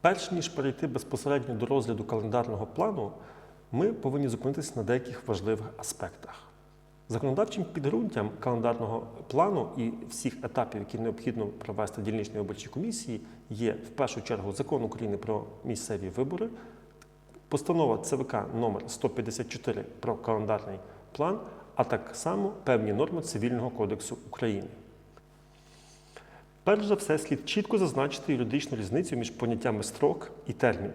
Перш ніж перейти безпосередньо до розгляду календарного плану, ми повинні зупинитися на деяких важливих аспектах. Законодавчим підґрунтям календарного плану і всіх етапів, які необхідно провести дільничній виборчій комісії, є в першу чергу закон України про місцеві вибори, постанова ЦВК номер 154 про календарний план, а так само певні норми Цивільного кодексу України. Перш за все, слід чітко зазначити юридичну різницю між поняттями строк і термін.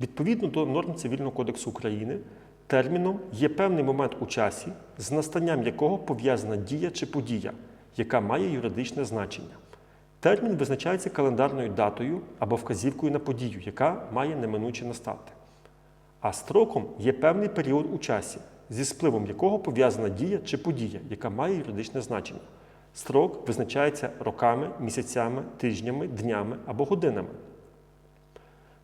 Відповідно до норм Цивільного кодексу України, терміном є певний момент у часі, з настанням якого пов'язана дія чи подія, яка має юридичне значення. Термін визначається календарною датою або вказівкою на подію, яка має неминуче настати. А строком є певний період у часі, зі спливом якого пов'язана дія чи подія, яка має юридичне значення. Строк визначається роками, місяцями, тижнями, днями або годинами.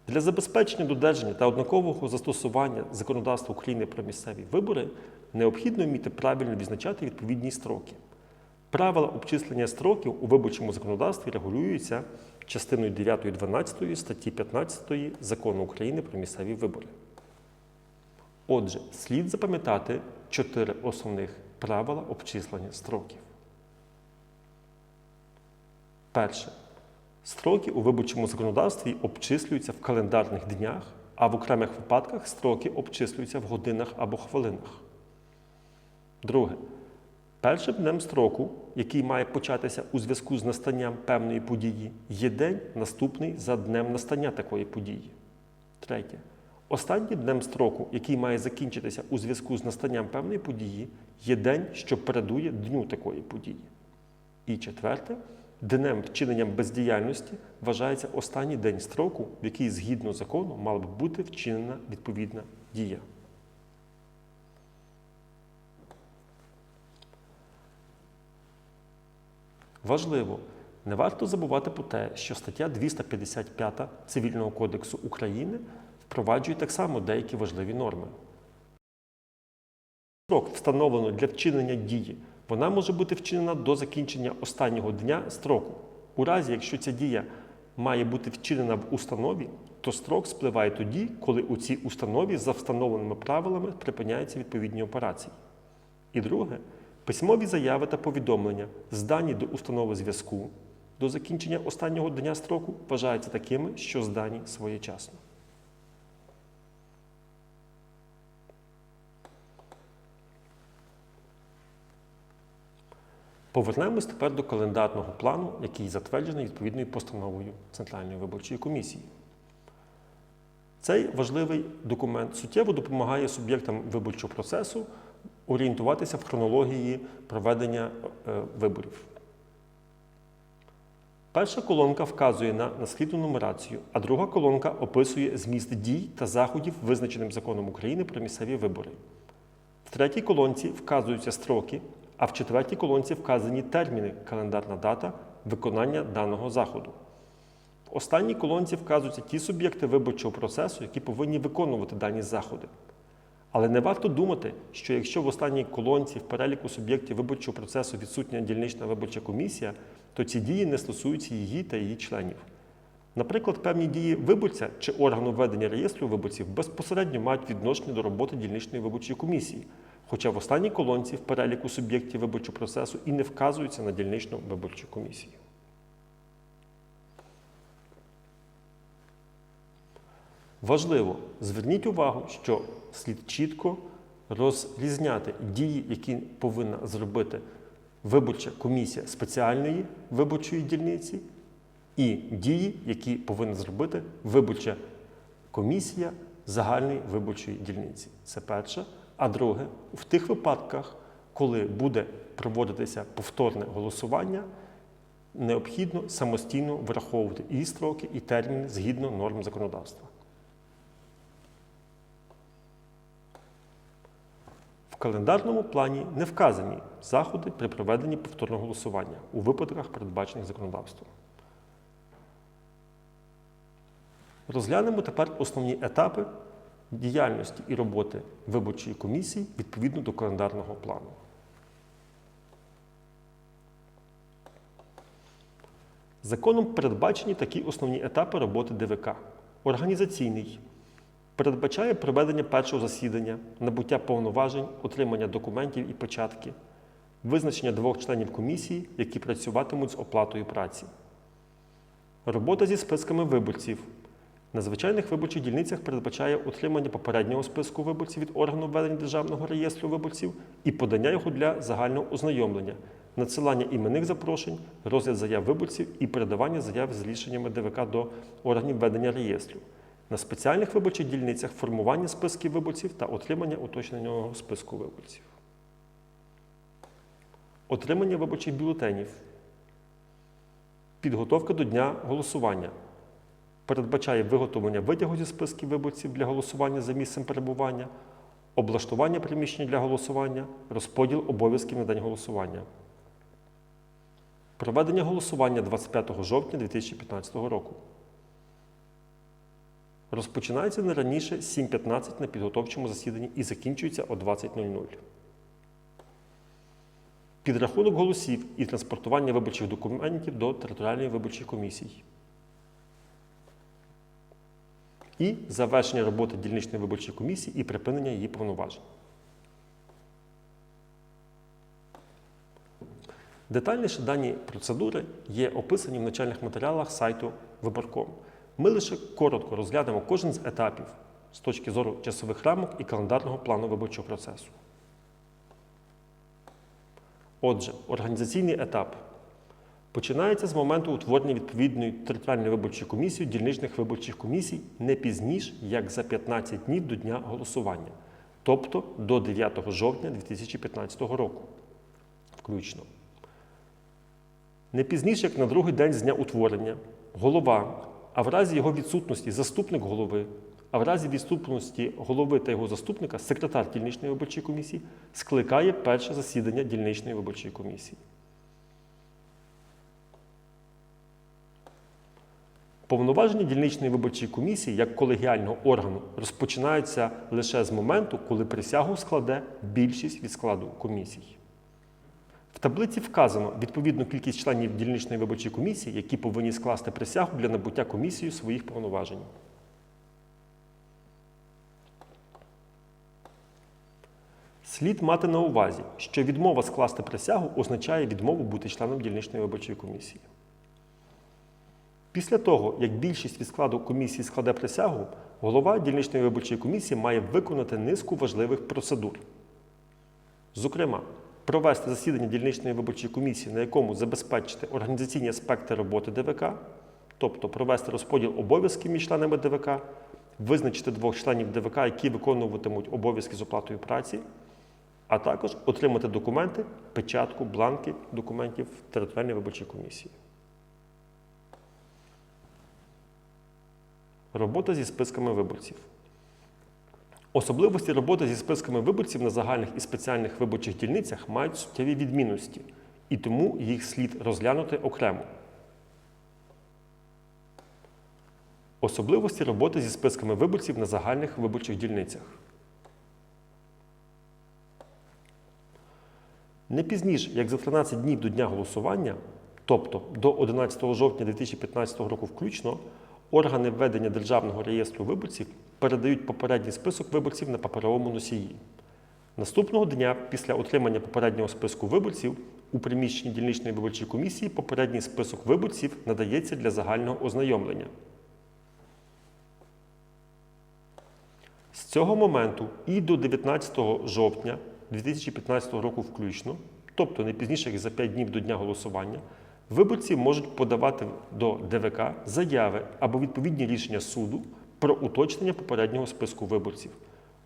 Для забезпечення додержання та однакового застосування законодавства України про місцеві вибори необхідно вміти правильно відзначати відповідні строки. Правила обчислення строків у виборчому законодавстві регулюються частиною 9 12 статті 15 Закону України про місцеві вибори. Отже, слід запам'ятати чотири основних правила обчислення строків. Перше. Строки у виборчому законодавстві обчислюються в календарних днях, а в окремих випадках строки обчислюються в годинах або хвилинах. Друге. Першим днем строку, який має початися у зв'язку з настанням певної події, є день наступний за днем настання такої події. Третє. Останнім днем строку, який має закінчитися у зв'язку з настанням певної події, є день, що передує дню такої події. І четверте, днем вчиненням бездіяльності вважається останній день строку, в який згідно закону мала б бути вчинена відповідна дія. Важливо, не варто забувати про те, що стаття 255 Цивільного кодексу України впроваджує так само деякі важливі норми. Строк встановлено для вчинення дії. Вона може бути вчинена до закінчення останнього дня строку. У разі, якщо ця дія має бути вчинена в установі, то строк спливає тоді, коли у цій установі за встановленими правилами припиняються відповідні операції. І друге, письмові заяви та повідомлення, здані до установи зв'язку до закінчення останнього дня строку, вважаються такими, що здані своєчасно. Повернемось тепер до календарного плану, який затверджений відповідною постановою Центральної виборчої комісії. Цей важливий документ суттєво допомагає суб'єктам виборчого процесу орієнтуватися в хронології проведення е, виборів. Перша колонка вказує на наслідну нумерацію, а друга колонка описує зміст дій та заходів, визначеним законом України про місцеві вибори. В третій колонці вказуються строки, а в четвертій колонці вказані терміни, календарна дата виконання даного заходу. В останній колонці вказуються ті суб'єкти виборчого процесу, які повинні виконувати дані заходи. Але не варто думати, що якщо в останній колонці в переліку суб'єктів виборчого процесу відсутня дільнична виборча комісія, то ці дії не стосуються її та її членів. Наприклад, певні дії виборця чи органу ведення реєстру виборців безпосередньо мають відношення до роботи дільничної виборчої комісії, хоча в останній колонці в переліку суб'єктів виборчого процесу і не вказуються на дільничну виборчу комісію. Важливо, зверніть увагу, що слід чітко розрізняти дії, які повинна зробити виборча комісія спеціальної виборчої дільниці, і дії, які повинна зробити виборча комісія загальної виборчої дільниці. Це перше. А друге, в тих випадках, коли буде проводитися повторне голосування, необхідно самостійно враховувати і строки, і терміни згідно норм законодавства. В календарному плані не вказані заходи при проведенні повторного голосування у випадках, передбачених законодавством. Розглянемо тепер основні етапи діяльності і роботи виборчої комісії відповідно до календарного плану. Законом передбачені такі основні етапи роботи ДВК. Організаційний передбачає проведення першого засідання, набуття повноважень, отримання документів і печатки, визначення двох членів комісії, які працюватимуть з оплатою праці. Робота зі списками виборців. На звичайних виборчих дільницях передбачає отримання попереднього списку виборців від органу ведення Державного реєстру виборців і подання його для загального ознайомлення, надсилання іменних запрошень, розгляд заяв виборців і передавання заяв з рішеннями ДВК до органів ведення реєстру. На спеціальних виборчих дільницях формування списків виборців та отримання уточненого списку виборців. Отримання виборчих бюлетенів. Підготовка до дня голосування. Передбачає виготовлення витягу зі списків виборців для голосування за місцем перебування, облаштування приміщення для голосування, розподіл обов'язків на день голосування. Проведення голосування 25 жовтня 2015 року. Розпочинається не раніше 7.15 на підготовчому засіданні і закінчується о 20.00. Підрахунок голосів і транспортування виборчих документів до територіальної виборчої комісії. І завершення роботи дільничної виборчої комісії і припинення її повноважень. Детальніше дані процедури є описані в начальних матеріалах сайту Виборком. Ми лише коротко розглянемо кожен з етапів з точки зору часових рамок і календарного плану виборчого процесу. Отже, організаційний етап починається з моменту утворення відповідної територіальної виборчої комісії дільничних виборчих комісій не пізніше, як за 15 днів до дня голосування, тобто до 9 жовтня 2015 року, включно. Не пізніше, як на другий день з дня утворення, голова, а в разі його відсутності заступник голови, а в разі відсутності голови та його заступника секретар дільничної виборчої комісії скликає перше засідання дільничної виборчої комісії. Повноваження дільничної виборчої комісії як колегіального органу розпочинаються лише з моменту, коли присягу складе більшість від складу комісій. В таблиці вказано відповідну кількість членів дільничної виборчої комісії, які повинні скласти присягу для набуття комісією своїх повноважень. Слід мати на увазі, що відмова скласти присягу означає відмову бути членом дільничної виборчої комісії. Після того, як більшість від складу комісії складе присягу, голова дільничної виборчої комісії має виконати низку важливих процедур. Зокрема, провести засідання дільничної виборчої комісії, на якому забезпечити організаційні аспекти роботи ДВК, тобто провести розподіл обов'язків між членами ДВК, визначити двох членів ДВК, які виконуватимуть обов'язки з оплатою праці, а також отримати документи, печатку, бланки документів територіальної виборчої комісії. Робота зі списками виборців. Особливості роботи зі списками виборців на загальних і спеціальних виборчих дільницях мають суттєві відмінності, і тому їх слід розглянути окремо. Особливості роботи зі списками виборців на загальних виборчих дільницях. Не пізніше, як за 13 днів до дня голосування, тобто до 11 жовтня 2015 року включно, органи введення Державного реєстру виборців передають попередній список виборців на паперовому носії. Наступного дня, після отримання попереднього списку виборців, у приміщенні дільничної виборчої комісії попередній список виборців надається для загального ознайомлення. З цього моменту і до 19 жовтня 2015 року включно, тобто не пізніше як за 5 днів до дня голосування, виборці можуть подавати до ДВК заяви або відповідні рішення суду про уточнення попереднього списку виборців,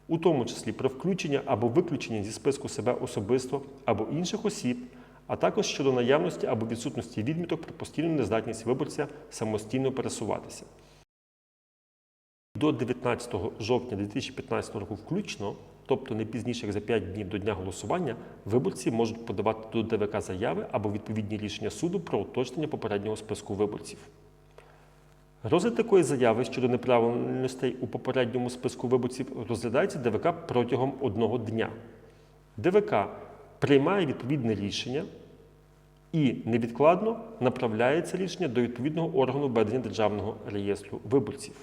у тому числі про включення або виключення зі списку себе особисто або інших осіб, а також щодо наявності або відсутності відміток про постійну нездатність виборця самостійно пересуватися. До 19 жовтня 2015 року включно, тобто не пізніше як за 5 днів до дня голосування, виборці можуть подавати до ДВК заяви або відповідні рішення суду про уточнення попереднього списку виборців. Розгляд такої заяви щодо неправильностей у попередньому списку виборців розглядається ДВК протягом одного дня. ДВК приймає відповідне рішення і невідкладно направляється рішення до відповідного органу ведення Державного реєстру виборців.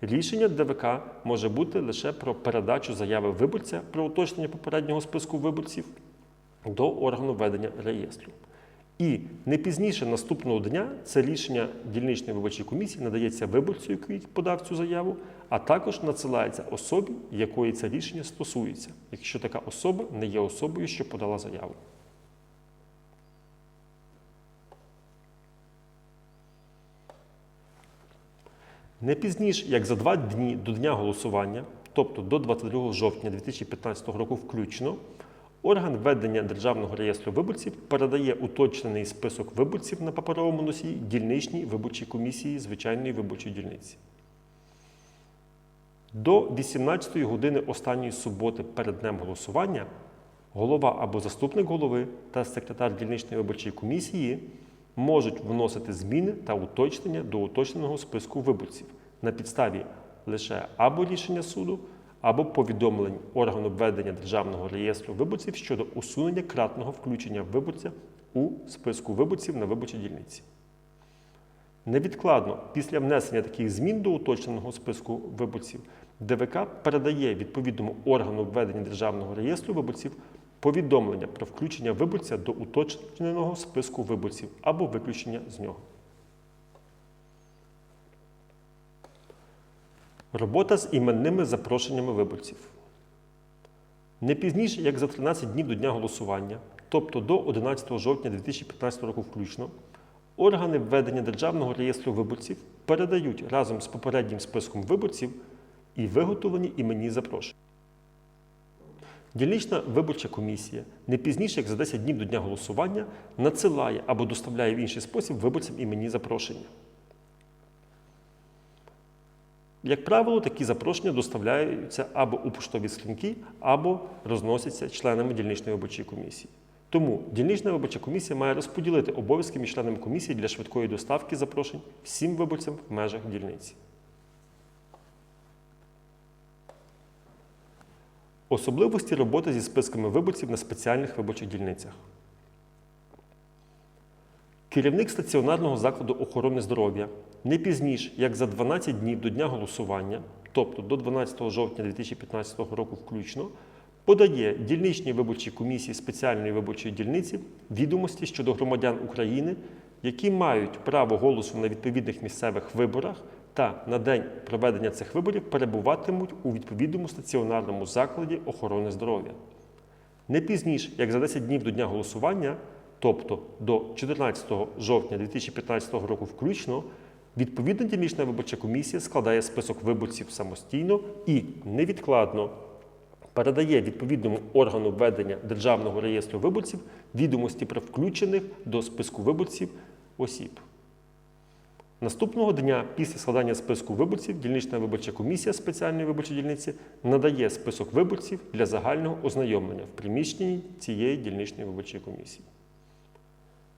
Рішення ДВК може бути лише про передачу заяви виборця про уточнення попереднього списку виборців до органу ведення реєстру. І не пізніше наступного дня це рішення дільничної виборчої комісії надається виборцю, який подав цю заяву, а також надсилається особі, якої це рішення стосується, якщо така особа не є особою, що подала заяву. Не пізніше, як за два дні до дня голосування, тобто до 22 жовтня 2015 року включно, орган ведення Державного реєстру виборців передає уточнений список виборців на паперовому носії дільничній виборчій комісії звичайної виборчої дільниці. До 18 години останньої суботи перед днем голосування голова або заступник голови та секретар дільничної виборчої комісії можуть вносити зміни та уточнення до уточненого списку виборців на підставі лише або рішення суду, або повідомлень органу ведення Державного реєстру виборців щодо усунення кратного включення виборця у списку виборців на виборчій дільниці. Невідкладно після внесення таких змін до уточненого списку виборців ДВК передає відповідному органу введення Державного реєстру виборців повідомлення про включення виборця до уточненого списку виборців або виключення з нього. Робота з іменними запрошеннями виборців. Не пізніше, як за 13 днів до дня голосування, тобто до 11 жовтня 2015 року включно, органи введення Державного реєстру виборців передають разом з попереднім списком виборців і виготовлені іменні запрошення. Дільнична виборча комісія не пізніше, як за 10 днів до дня голосування, надсилає або доставляє в інший спосіб виборцям іменні запрошення. Як правило, такі запрошення доставляються або у поштові скриньки, або розносяться членами дільничної виборчої комісії. Тому дільнична виборча комісія має розподілити обов'язки між членами комісії для швидкої доставки запрошень всім виборцям в межах дільниці. Особливості роботи зі списками виборців на спеціальних виборчих дільницях. Керівник стаціонарного закладу охорони здоров'я не пізніше, як за 12 днів до дня голосування, тобто до 12 жовтня 2015 року включно, подає дільничній виборчій комісії спеціальної виборчої дільниці відомості щодо громадян України, які мають право голосу на відповідних місцевих виборах та на день проведення цих виборів перебуватимуть у відповідному стаціонарному закладі охорони здоров'я. Не пізніше, як за 10 днів до дня голосування, тобто до 14 жовтня 2015 року включно, відповідна дільнична виборча комісія складає список виборців самостійно і невідкладно передає відповідному органу ведення Державного реєстру виборців відомості про включених до списку виборців осіб. Наступного дня після складання списку виборців дільнична виборча комісія спеціальної виборчої дільниці надає список виборців для загального ознайомлення в приміщенні цієї дільничної виборчої комісії.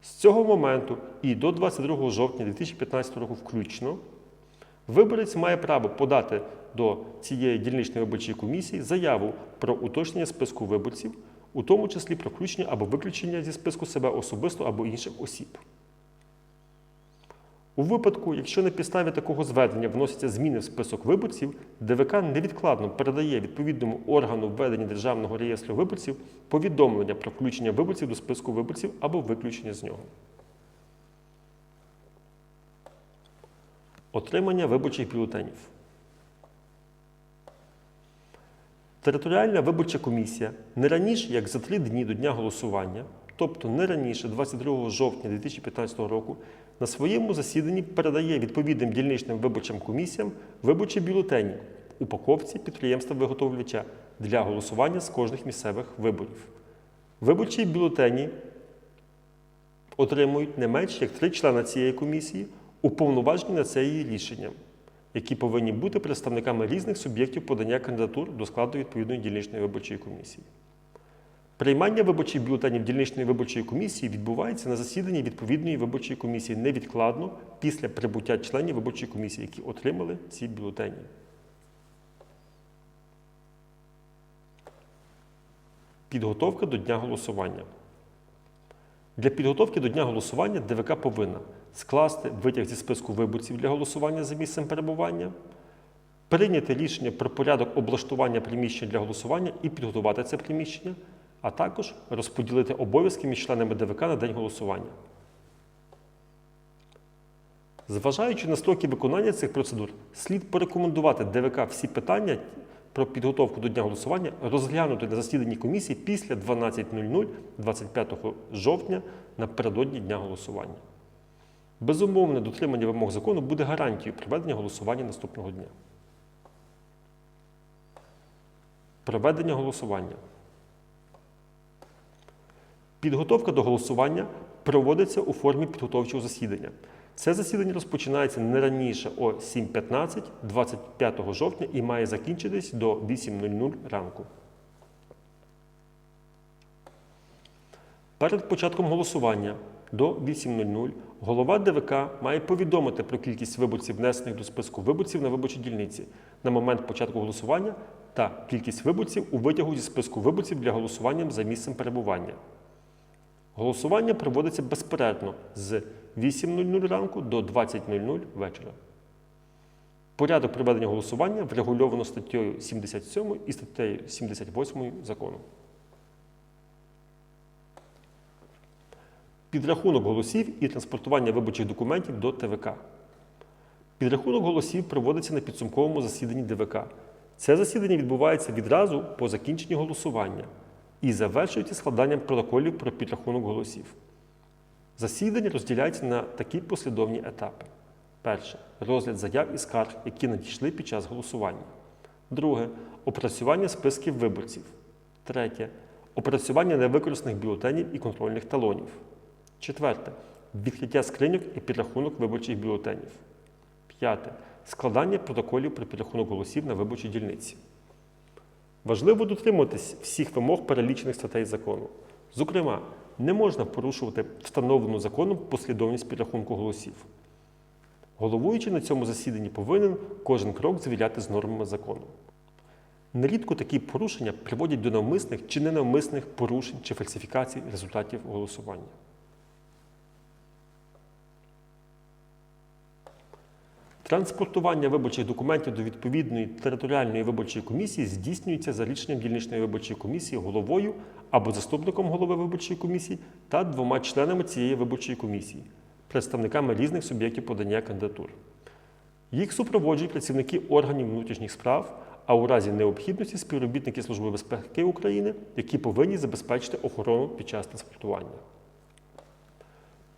З цього моменту і до 22 жовтня 2015 року включно виборець має право подати до цієї дільничної виборчої комісії заяву про уточнення списку виборців, у тому числі про включення або виключення зі списку себе особисто або інших осіб. У випадку, якщо на підставі такого зведення вносяться зміни в список виборців, ДВК невідкладно передає відповідному органу введення Державного реєстру виборців повідомлення про включення виборців до списку виборців або виключення з нього. Отримання виборчих бюлетенів. Територіальна виборча комісія не раніше, як за три дні до дня голосування, тобто не раніше 22 жовтня 2015 року, на своєму засіданні передає відповідним дільничним виборчим комісіям виборчі бюлетені упаковці підприємства-виготовлювача для голосування з кожних місцевих виборів. Виборчі бюлетені отримують не менш як три члена цієї комісії, уповноважені на це її рішенням, які повинні бути представниками різних суб'єктів подання кандидатур до складу відповідної дільничної виборчої комісії. Приймання виборчих бюлетенів дільничної виборчої комісії відбувається на засіданні відповідної виборчої комісії невідкладно після прибуття членів виборчої комісії, які отримали ці бюлетені. Підготовка до дня голосування. Для підготовки до дня голосування ДВК повинна скласти витяг зі списку виборців для голосування за місцем перебування, прийняти рішення про порядок облаштування приміщення для голосування і підготувати це приміщення, а також розподілити обов'язки між членами ДВК на день голосування. Зважаючи на строки виконання цих процедур, слід порекомендувати ДВК всі питання про підготовку до дня голосування розглянути на засіданні комісії після 12.00 25 жовтня напередодні дня голосування. Безумовне дотримання вимог закону буде гарантією проведення голосування наступного дня. Проведення голосування. Підготовка до голосування проводиться у формі підготовчого засідання. Це засідання розпочинається не раніше о 7.15 25 жовтня і має закінчитись до 8.00 ранку. Перед початком голосування до 8.00 голова ДВК має повідомити про кількість виборців, внесених до списку виборців на виборчій дільниці на момент початку голосування та кількість виборців у витягу зі списку виборців для голосування за місцем перебування. Голосування проводиться безперервно з 8.00 ранку до 20.00 вечора. Порядок проведення голосування врегульовано статтею 77 і статтею 78 закону. Підрахунок голосів і транспортування виборчих документів до ТВК. Підрахунок голосів проводиться на підсумковому засіданні ДВК. Це засідання відбувається відразу по закінченні голосування і завершується складанням протоколів про підрахунок голосів. Засідання розділяється на такі послідовні етапи. Перше розгляд заяв і скарг, які надійшли під час голосування. Друге опрацювання списків виборців. Третє опрацювання невикористаних бюлетенів і контрольних талонів. Четверте відкриття скриньок і підрахунок виборчих бюлетенів. П'яте складання протоколів про підрахунок голосів на виборчій дільниці. Важливо дотримуватись всіх вимог перелічених статей закону. Зокрема, не можна порушувати встановлену законом послідовність підрахунку голосів. Головуючий на цьому засіданні повинен кожен крок звіряти з нормами закону. Нерідко такі порушення приводять до навмисних чи ненавмисних порушень чи фальсифікацій результатів голосування. Транспортування виборчих документів до відповідної територіальної виборчої комісії здійснюється за рішенням дільничної виборчої комісії головою або заступником голови виборчої комісії та двома членами цієї виборчої комісії, представниками різних суб'єктів подання кандидатур. Їх супроводжують працівники органів внутрішніх справ, а у разі необхідності співробітники Служби безпеки України, які повинні забезпечити охорону під час транспортування.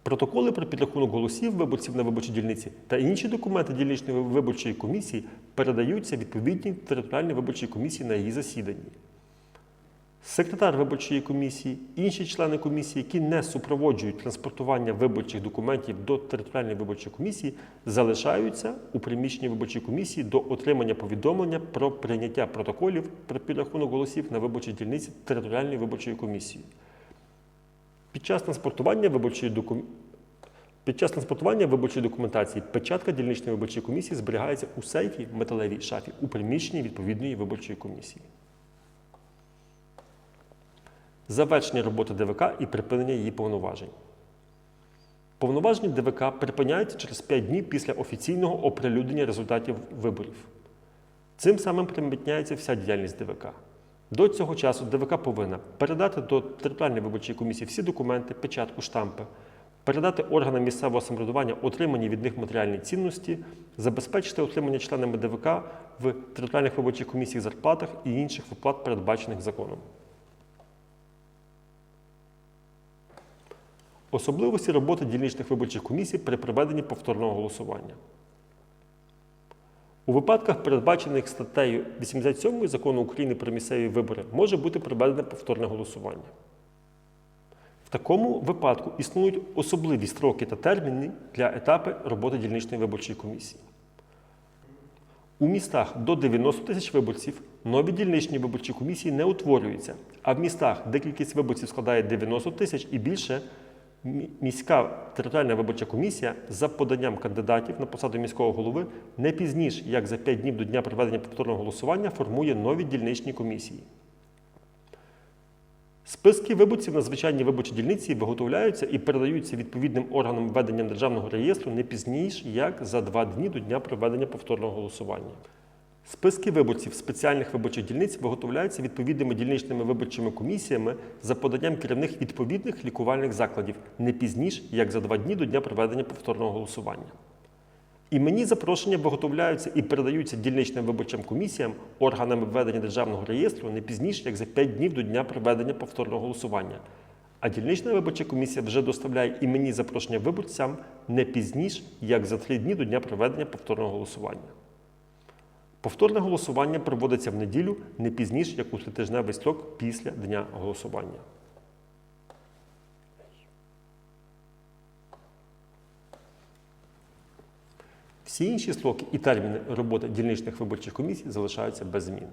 Протоколи про підрахунок голосів виборців на виборчій дільниці та інші документи дільничної виборчої комісії передаються відповідній територіальній виборчій комісії на її засіданні. Секретар виборчої комісії, інші члени комісії, які не супроводжують транспортування виборчих документів до територіальної виборчої комісії, залишаються у приміщенні виборчої комісії до отримання повідомлення про прийняття протоколів про підрахунок голосів на виборчій дільниці територіальної виборчої комісії. Під час транспортування виборчої докум... Під час транспортування виборчої документації печатка дільничної виборчої комісії зберігається у сейфі металевій шафі у приміщенні відповідної виборчої комісії. Завершення роботи ДВК і припинення її повноважень. Повноваження ДВК припиняються через 5 днів після офіційного оприлюднення результатів виборів. Цим самим припиняється вся діяльність ДВК. До цього часу ДВК повинна передати до територіальної виборчої комісії всі документи, печатку, штампи, передати органам місцевого самоврядування отримані від них матеріальні цінності, забезпечити отримання членами ДВК в територіальних виборчих комісіях зарплатах і інших виплат, передбачених законом. Особливості роботи дільничних виборчих комісій при проведенні повторного голосування. У випадках, передбачених статтею 87 закону України про місцеві вибори, може бути проведене повторне голосування. В такому випадку існують особливі строки та терміни для етапи роботи дільничної виборчої комісії. У містах до 90 тисяч виборців нові дільничні виборчі комісії не утворюються, а в містах, де кількість виборців складає 90 тисяч і більше, міська територіальна виборча комісія за поданням кандидатів на посаду міського голови не пізніше, як за 5 днів до дня проведення повторного голосування, формує нові дільничні комісії. Списки виборців на звичайній виборчій дільниці виготовляються і передаються відповідним органам ведення державного реєстру не пізніше, як за два дні до дня проведення повторного голосування. Списки виборців спеціальних виборчих дільниць виготовляються відповідними дільничними виборчими комісіями за поданням керівних відповідних лікувальних закладів не пізніше, як за два дні до дня проведення повторного голосування. Іменні запрошення виготовляються і передаються дільничним виборчим комісіям органами ведення державного реєстру не пізніше, як за 5 днів до дня проведення повторного голосування. А дільнична виборча комісія вже доставляє іменні запрошення виборцям не пізніше, як за 3 дні до дня проведення повторного голосування. Повторне голосування проводиться в неділю не пізніше, як у тритижневий строк після дня голосування. Всі інші строки і терміни роботи дільничних виборчих комісій залишаються без змін.